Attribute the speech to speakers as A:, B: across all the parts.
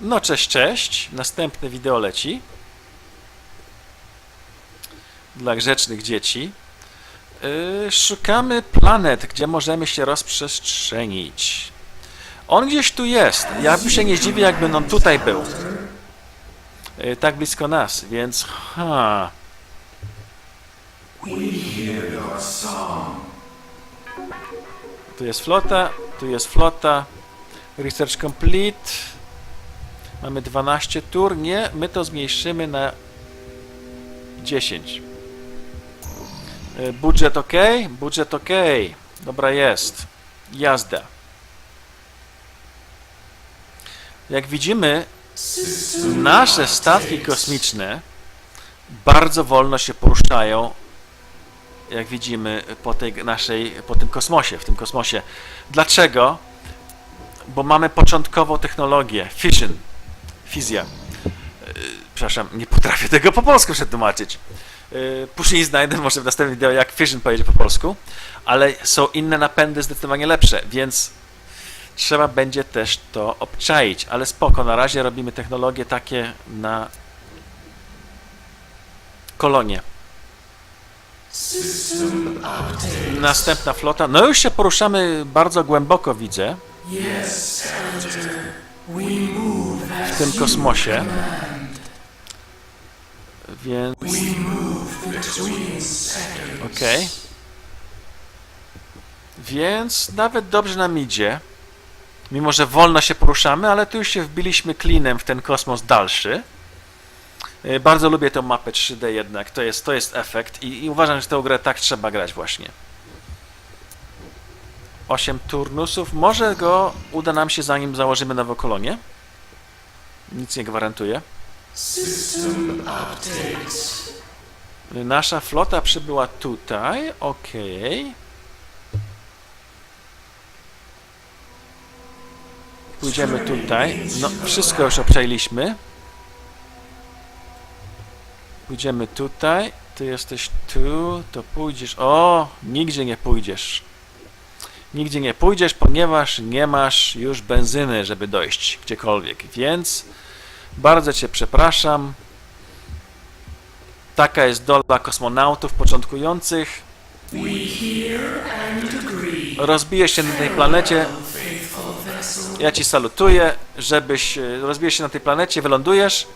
A: No cześć, cześć. Następne wideo leci. Dla grzecznych dzieci. Yy, szukamy planet, gdzie możemy się rozprzestrzenić. On gdzieś tu jest. Ja bym się nie zdziwił, jakby on tutaj był. Yy, tak blisko nas, więc... Ha. Tu jest flota, tu jest flota. Research complete. Mamy 12 tur. Nie, my to zmniejszymy na 10. Y, Budżet ok? Budżet ok. Dobra jest. Jazda. Jak widzimy, nasze statki kosmiczne bardzo wolno się poruszają, jak widzimy po tej naszej, po tym kosmosie, w tym kosmosie. Dlaczego? Bo mamy początkową technologię, fission, fizja. Yy, przepraszam, nie potrafię tego po polsku przetłumaczyć. Yy, później znajdę może w następnym wideo, jak fission powiedzieć po polsku, ale są inne napędy zdecydowanie lepsze, więc trzeba będzie też to obczaić, ale spoko, na razie robimy technologie takie na kolonie. Następna flota. No już się poruszamy bardzo głęboko, widzę. W tym kosmosie. Więc. Okej. Więc nawet dobrze nam idzie. Mimo, że wolno się poruszamy, ale tu już się wbiliśmy klinem w ten kosmos dalszy. Y, Bardzo lubię tę mapę 3D jednak, to jest, to jest efekt i, i uważam, że tę grę tak trzeba grać właśnie. 8 turnusów, może go uda nam się zanim założymy nową kolonię. Nic nie gwarantuję. Y, Nasza flota przybyła tutaj, okej. Pójdziemy tutaj. No, wszystko już obczajliśmy. Pójdziemy tutaj. Ty jesteś tu, to pójdziesz. O, nigdzie nie pójdziesz. Nigdzie nie pójdziesz, ponieważ nie masz już benzyny, żeby dojść gdziekolwiek. Więc bardzo Cię przepraszam. Taka jest dola kosmonautów początkujących. Rozbijesz się na tej planecie. Ja Ci salutuję, żebyś e, rozbijesz się na tej planecie, wylądujesz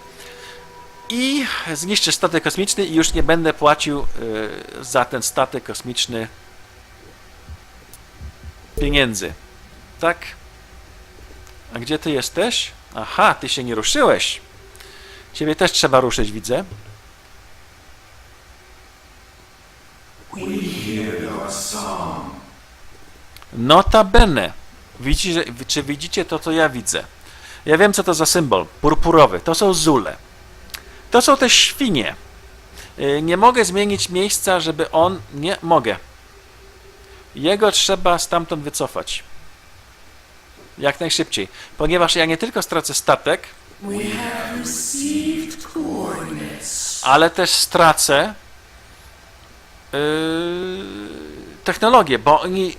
A: i zniszczysz statek kosmiczny i już nie będę płacił y, za ten statek kosmiczny pieniędzy. Tak? A gdzie ty jesteś? Aha, ty się nie ruszyłeś. Ciebie też trzeba ruszyć, widzę. Notabene. Widzicie, czy widzicie to, co ja widzę? Ja wiem, co to za symbol. Purpurowy. To są zule. To są te świnie. Y, Nie mogę zmienić miejsca, żeby on... Nie mogę. Jego trzeba stamtąd wycofać. Jak najszybciej. Ponieważ ja nie tylko stracę statek, ale też stracę yy, technologię, bo oni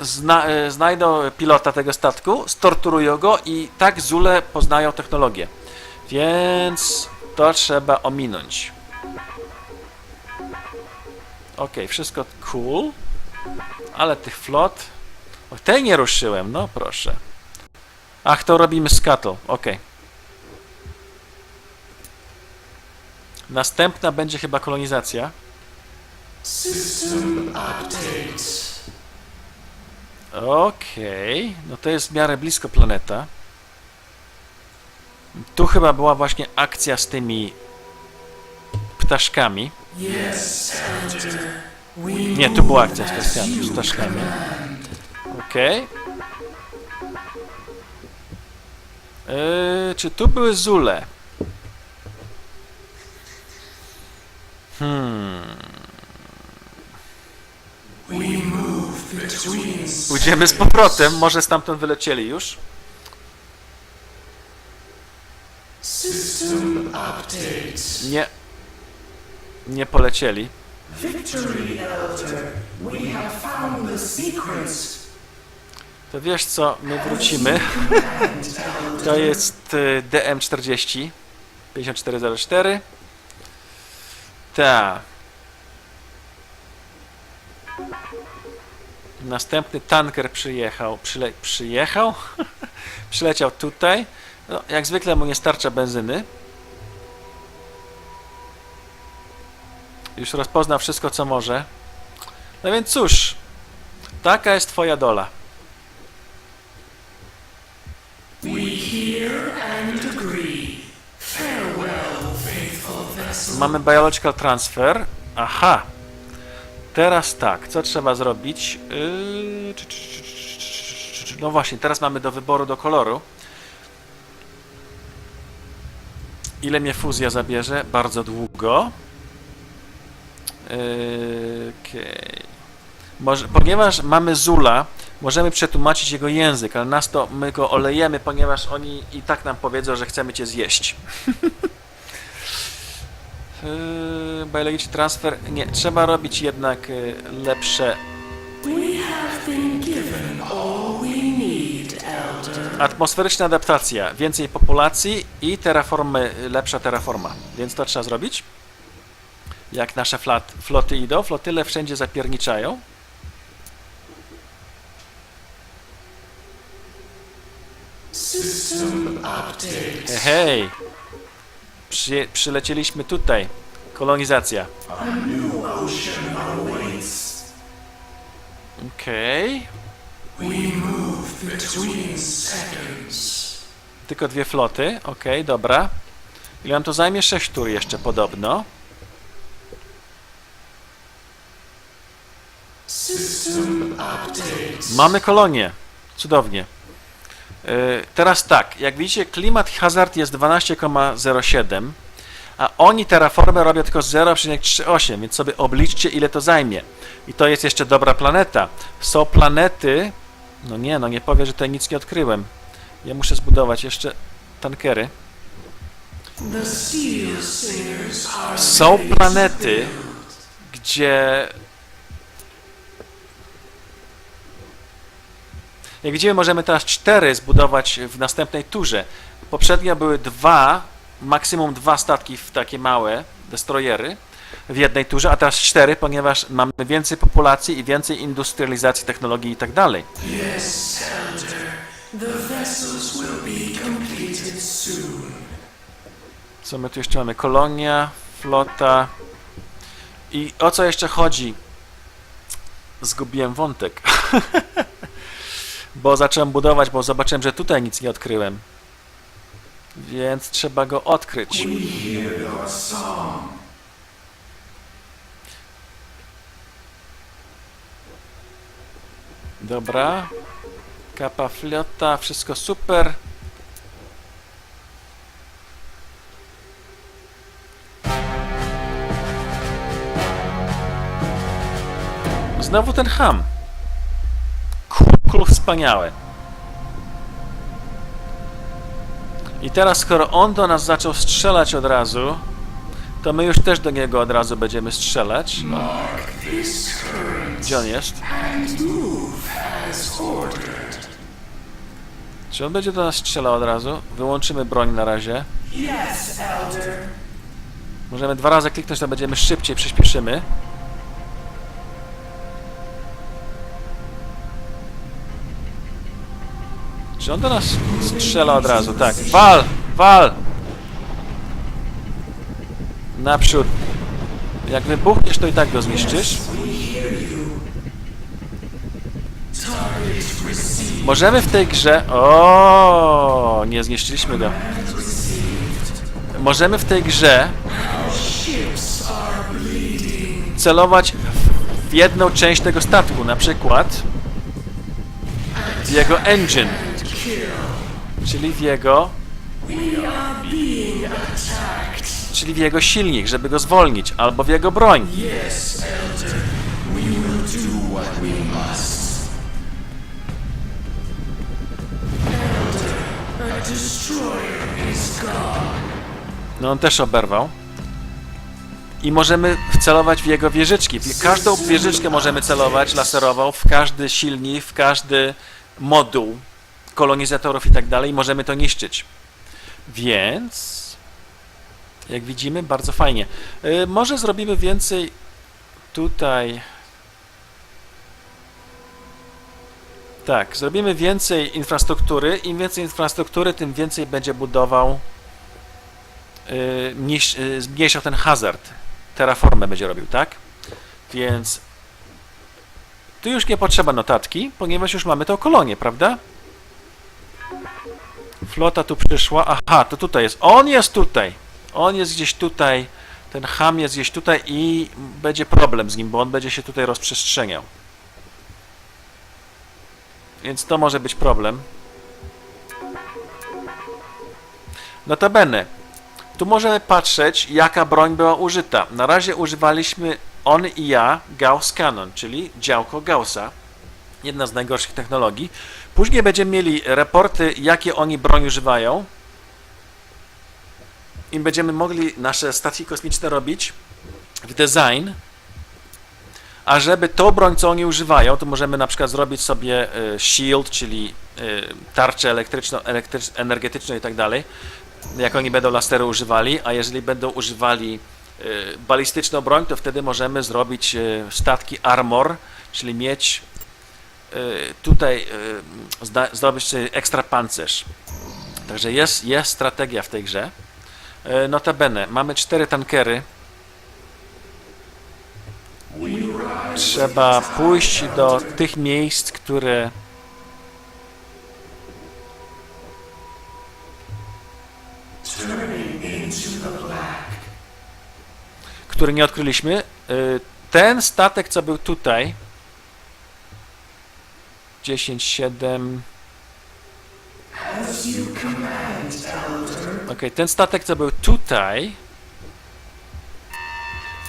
A: zna, y, znajdą pilota tego statku, storturują go i tak Zule poznają technologię. Więc to trzeba ominąć. Ok, wszystko cool. Ale tych flot... O, tej nie ruszyłem, no proszę. Ach, to robimy z Cattle, ok. Następna będzie chyba kolonizacja. Okej, no to jest w miarę blisko planeta. Tu chyba była właśnie akcja z tymi ptaszkami. Nie, tu była akcja z ptaszkami. Z ptaszkami. Okej. Yy, czy tu były zule? Hmm. Pójdziemy z powrotem, może stamtąd wylecieli już. Nie. Nie polecieli.
B: Victory, Elder. We have found the secrets.
A: To wiesz co, my wrócimy. To jest y, DM40 5404. Ta. Następny tanker przyjechał. Przyle, przyjechał? Przyleciał tutaj. No, jak zwykle mu nie starcza benzyny. Już rozpoznał wszystko, co może. No więc cóż, taka jest twoja dola. Mamy biological transfer. Aha. Teraz tak, co trzeba zrobić? No właśnie, teraz mamy do wyboru do koloru. Ile mnie fuzja zabierze? Bardzo długo. Yy. Może, ponieważ mamy Zula, możemy przetłumaczyć jego język, ale nas to my go olejemy, ponieważ oni i tak nam powiedzą, że chcemy cię zjeść. Yy, biologiczny transfer. Nie, trzeba robić jednak yy, lepsze. Atmosferyczna adaptacja, więcej populacji i terraformy, lepsza terraforma. Więc to trzeba zrobić. Jak nasze flat, floty idą, flotyle wszędzie zapierniczają.
B: System update.
A: Hej! Przy, przylecieliśmy tutaj. Kolonizacja. Okej. Tylko dwie floty. Okej, dobra. Ile nam to zajmie? 6 tur jeszcze podobno. Mamy kolonię. Cudownie. Yy, teraz tak, jak widzicie, klimat hazard jest 12,07, a oni terraformę robią tylko 0,38, więc sobie obliczcie, ile to zajmie. I to jest jeszcze dobra planeta. Są planety. No nie, no nie powiem, że tutaj nic nie odkryłem. Ja muszę zbudować jeszcze tankery. Są planety, gdzie. Jak widzimy, możemy teraz cztery zbudować w następnej turze. Poprzednio były dwa, maksimum dwa statki w takie małe destroyery w jednej turze, a teraz cztery, ponieważ mamy więcej populacji i więcej industrializacji technologii i tak dalej. Co my tu jeszcze mamy? Kolonia, flota. I o co jeszcze chodzi? Zgubiłem wątek. bo zacząłem budować, bo zobaczyłem, że tutaj nic nie odkryłem. Więc trzeba go odkryć. Dobra. Kapa flota, wszystko super. Znowu ten ham. Wspaniałe. I teraz, skoro on do nas zaczął strzelać od razu, to my już też do niego od razu będziemy strzelać. Gdzie on jest? Czy on będzie do nas strzelał od razu? Wyłączymy broń na razie. Możemy dwa razy kliknąć, to będziemy szybciej, przyspieszymy. Czy on do nas strzela od razu? Tak. Wal! Wal! Naprzód. Jak wybuchniesz, to i tak go zniszczysz. Możemy w tej grze... O, Nie zniszczyliśmy go. Możemy w tej grze celować w jedną część tego statku, na przykład w jego engine. Czyli w jego, czyli w jego silnik, żeby go zwolnić, albo w jego broń. No on też oberwał. I możemy wcelować w jego wieżyczki. Każdą wieżyczkę możemy celować laserową, w każdy silnik, w każdy moduł kolonizatorów i tak dalej, możemy to niszczyć. Więc, jak widzimy, bardzo fajnie. Y, może zrobimy więcej tutaj. Tak, zrobimy więcej infrastruktury. Im więcej infrastruktury, tym więcej będzie budował, y, y, zmniejszał ten hazard. Terraformę będzie robił, tak? Więc tu już nie potrzeba notatki, ponieważ już mamy tą kolonię, prawda? Flota tu przyszła. Aha, to tutaj jest. On jest tutaj. On jest gdzieś tutaj. Ten ham jest gdzieś tutaj i będzie problem z nim, bo on będzie się tutaj rozprzestrzeniał. Więc to może być problem. Notabene, tu możemy patrzeć, jaka broń była użyta. Na razie używaliśmy on i ja Gauss Cannon, czyli działko Gaussa. Jedna z najgorszych technologii. Później będziemy mieli raporty, jakie oni broń używają. I będziemy mogli nasze statki kosmiczne robić w design. A żeby tą broń, co oni używają, to możemy na przykład zrobić sobie e, shield, czyli e, tarczę elektryczną, elektrycz, energetyczną i tak dalej, jak oni będą laseru używali, a jeżeli będą używali e, balistyczną broń, to wtedy możemy zrobić statki armor, czyli mieć tutaj e, zda, zrobić sobie ekstra pancerz. Także jest, jest strategia w tej grze. E, Notabene, mamy cztery tankery. Trzeba pójść do tych miejsc, które który nie odkryliśmy. Ten statek, co był tutaj. 10, 7.
B: As you command, Elder.
A: Ok, ten statek, co był tutaj.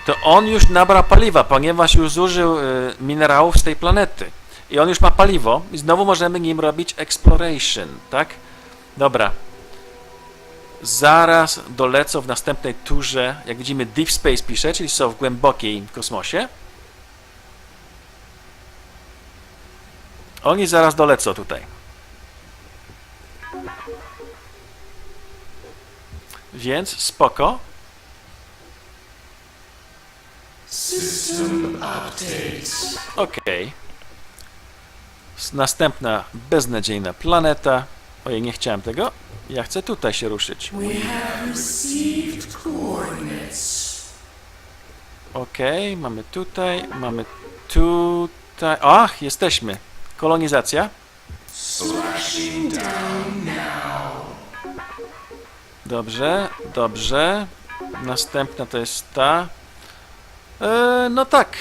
A: To on już nabrał paliwa, ponieważ już zużył y, minerałów z tej planety. I on już ma paliwo, i znowu możemy nim robić exploration, tak? Dobra. Zaraz dolecą w następnej turze, jak widzimy, Deep Space pisze, czyli są w głębokiej kosmosie. Oni zaraz dolecą tutaj. Więc spoko.
B: System updates.
A: Okej. Następna beznadziejna planeta. Ojej, nie chciałem tego. Ja chcę tutaj się ruszyć. Okej, mamy tutaj, mamy tutaj. Ach, jesteśmy. Kolonizacja. Dobrze, dobrze. Następna to jest ta. E, no tak.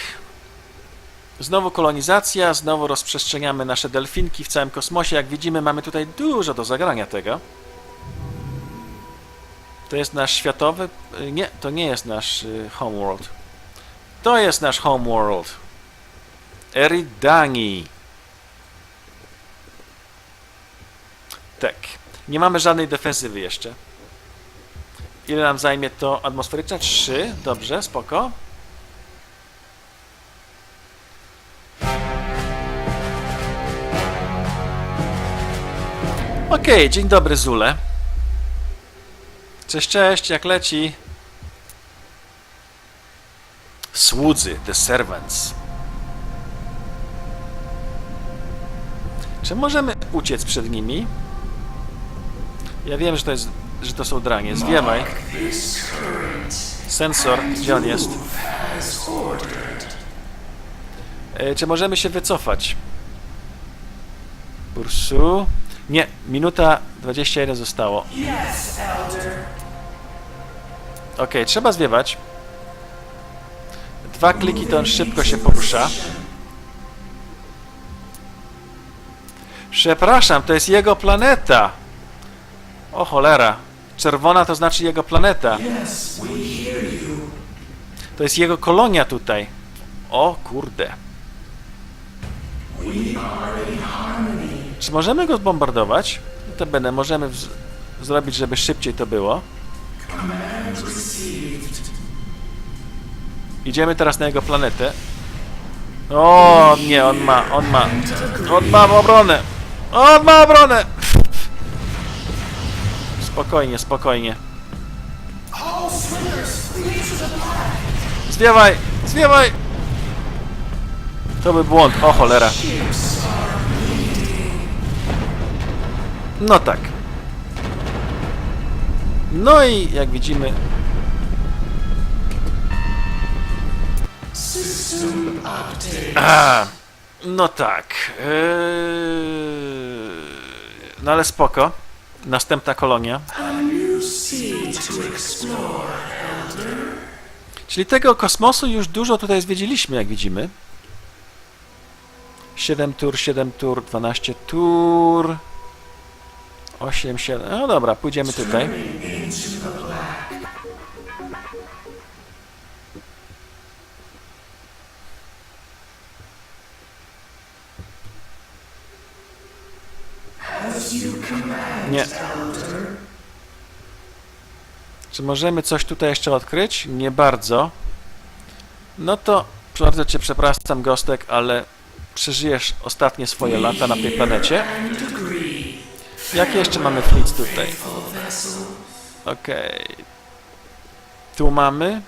A: Znowu kolonizacja, znowu rozprzestrzeniamy nasze delfinki w całym kosmosie. Jak widzimy, mamy tutaj dużo do zagrania tego. To jest nasz światowy. e, Nie, to nie jest nasz e, homeworld. To jest nasz homeworld. Eridani. Tak. Nie mamy żadnej defensywy jeszcze. Ile nam zajmie to atmosferyczne? 3. Dobrze, spoko. Okej, dzień dobry Zule. Cześć, cześć, jak leci? Słudzy, the servants. Czy możemy uciec przed nimi? Ja wiem, że to jest, że to są dranie.
B: Current.
A: Sensor, gdzie on jest? E, czy możemy się wycofać? Bursu. Nie, minuta 21 zostało. Ok, trzeba zwiewać. Dwa kliki to on szybko się porusza. Przepraszam, to jest jego planeta. O cholera. Czerwona to znaczy jego planeta. To jest jego kolonia tutaj. O kurde. Czy możemy go zbombardować? To będę, możemy zrobić, żeby szybciej to było. Idziemy teraz na jego planetę. O, nie, on ma, on ma, on ma obronę. O, ma obronę! Spokojnie, spokojnie. Zwiewaj! Zwiewaj! To był błąd, o cholera. No tak. No i jak widzimy. A, no tak. Eee, no ale spoko. Następna kolonia. Czyli tego kosmosu już dużo tutaj zwiedziliśmy, jak widzimy. 7 tur, 7 tur, 12 tur. 8, 7. No dobra, pójdziemy tutaj.
B: As you command,
A: Nie. Czy możemy coś tutaj jeszcze odkryć? Nie bardzo. No to bardzo cię przepraszam, Gostek, ale przeżyjesz ostatnie swoje lata na tej planecie. Jakie jeszcze mamy fleets tutaj? Okej. Tu mamy.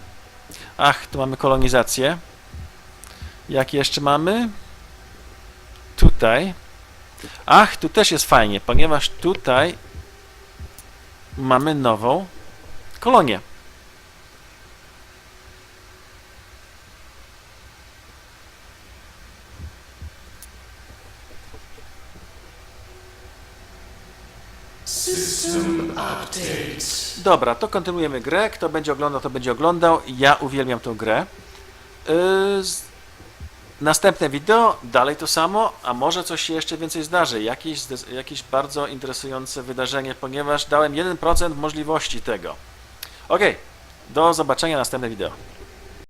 A: Ach, tu mamy kolonizację. Jakie jeszcze mamy? Tutaj. Ach, tu też jest fajnie, ponieważ tutaj mamy nową kolonię. Dobra, to kontynuujemy grę. Kto będzie oglądał, to będzie oglądał. Ja uwielbiam tę grę. Yy, Następne wideo, dalej to samo, a może coś się jeszcze więcej zdarzy. Jakieś, jakieś bardzo interesujące wydarzenie, ponieważ dałem 1% możliwości tego. Ok, do zobaczenia następne wideo.